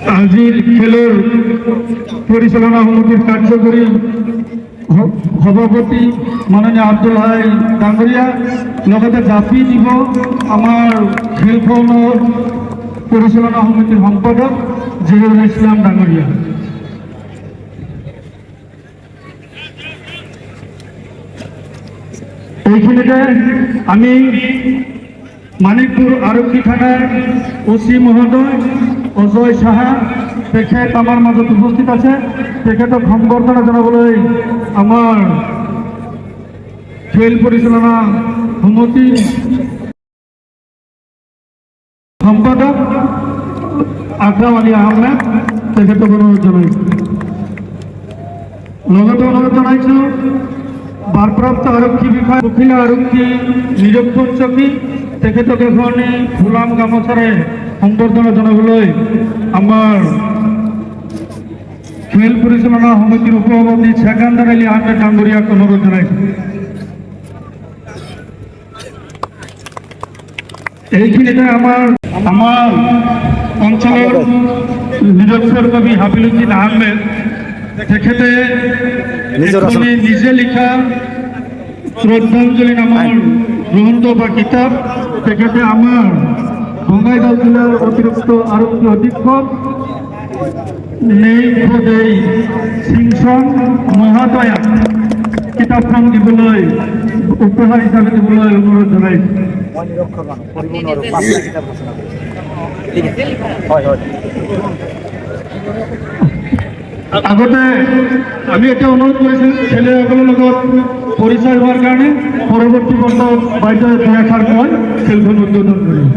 আজিৰ খেলৰ পৰিচালনা সমিতিৰ কাৰ্যকৰী সভাপতি মাননীয় আব্দুল হাই ডাঙৰীয়া লগতে জাপি দিব আমাৰ খেলখনৰ পৰিচালনা সমিতিৰ সম্পাদক জহিৰুল ইছলাম ডাঙৰীয়া এইখিনিতে আমি মানিকপুৰ আৰক্ষী থানাৰ অচি মহোদয় অজয় সাহা, তেখেত আমাৰ মাজত উপস্থিত আছে। তেখেতক সম্বৰ্ধনা জনাবলৈ আমাৰ খেল পৰিচালনা সমিতিৰ সম্পাদক আকৰাম আলী আহমেদ তেখেতক অনুৰোধ জনাইছোঁ। লগতে অনুৰোধ জনাইছোঁ ভাৰপ্ৰাপ্ত আৰক্ষী বিভাগ পখিলা আৰক্ষী নিৰীক্ষণ চকী তেখেতক এখনি ফুলাম গামোচাৰে সম্বৰ্ধনা জনাবলৈ আমাৰ খেল পৰিচালনা সমিতিৰ উপ সভাপতি ছেকান্দাৰ আলী আহমেদ ডাঙৰীয়াক অনুৰোধ জনাইছোঁ এইখিনিতে আমাৰ আমাৰ অঞ্চলৰ নিৰক্ষৰ কবি হাবিলুদ্দিন আহমেদ তেখেতে এখনি নিজে লিখা শ্ৰদ্ধাঞ্জলি নামৰ গ্ৰন্থ বা কিতাপ তেখেতে আমাৰ বঙাইগাঁও জিলাৰ অতিৰিক্ত আৰক্ষী অধীক্ষক নেই সিংচন মহাদয়াক কিতাপখন দিবলৈ উপহাৰ হিচাপে দিবলৈ অনুৰোধ জনাইছোঁ। হয় হয়। আগতে আমি এতিয়া অনুৰোধ কৰিছোঁ খেলুৱৈসকলৰ লগত পৰিচয় হোৱাৰ কাৰণে পৰৱৰ্তী বছৰত বাইদেৱে দুই মই খেলখন উদ্বোধন কৰিম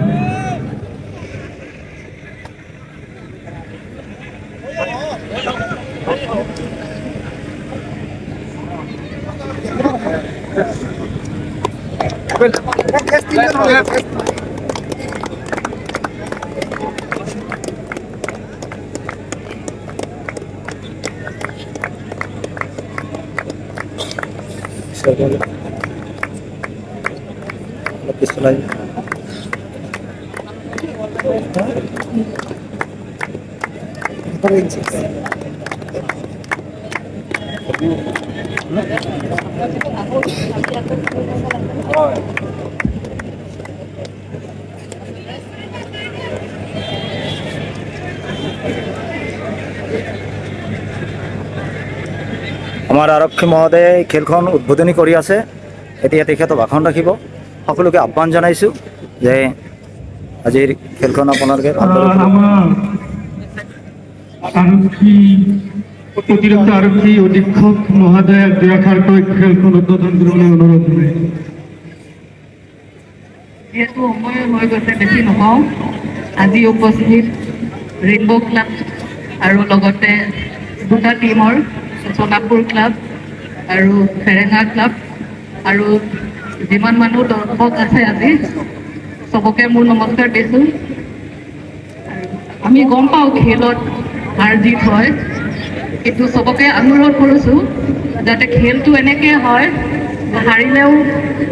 సేవలు లభిస్తున్నాయి Thank. আমাৰ আৰক্ষী মহোদয়ে এই খেলখন উদ্বোধনী কৰি আছে। এতিয়া তেখেতে ভাষণ ৰাখিব। সকলোকে আহ্বান জনাইছোঁ যে আজিৰ খেলখন আপোনালোকে ভালদৰে আরক্ষী অতিরিক্ত আরক্ষী অধীক্ষক মহোদয় এষাৰ খেলখন উদ্বোধন কৰিবলৈ অনুৰোধ জনাইছোঁ যিহেতু সময় হৈ গৈছে বেছি নকওঁ আজি উপস্থিত ৰেইনব' ক্লাব আৰু লগতে দুটা টীমৰ সোণাপুৰ ক্লাব আৰু ফেৰেঙা ক্লাব আৰু যিমান মানুহ দৰ্শক আছে আজি, চবকে মোৰ নমস্কাৰ দিছোঁ। আমি গম পাওঁ খেলত হাৰ জিত হয়, কিন্তু চবকে অনুৰোধ কৰিছোঁ যাতে খেলটো এনেকৈ হয়, হাৰিলেও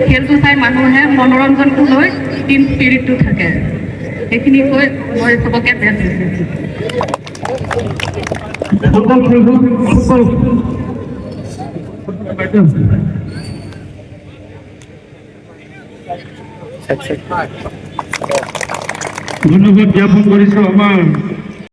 খেলটো চাই মানুহে মনোৰঞ্জনটো লৈ টিম স্পিৰিটটো থাকে। সেইখিনি কৈ মই চবকে বেষ্ট ফুটবল খেলখন ফুটবল ধন্যবাদ জ্ঞাপন কৰিছোঁ আমাৰ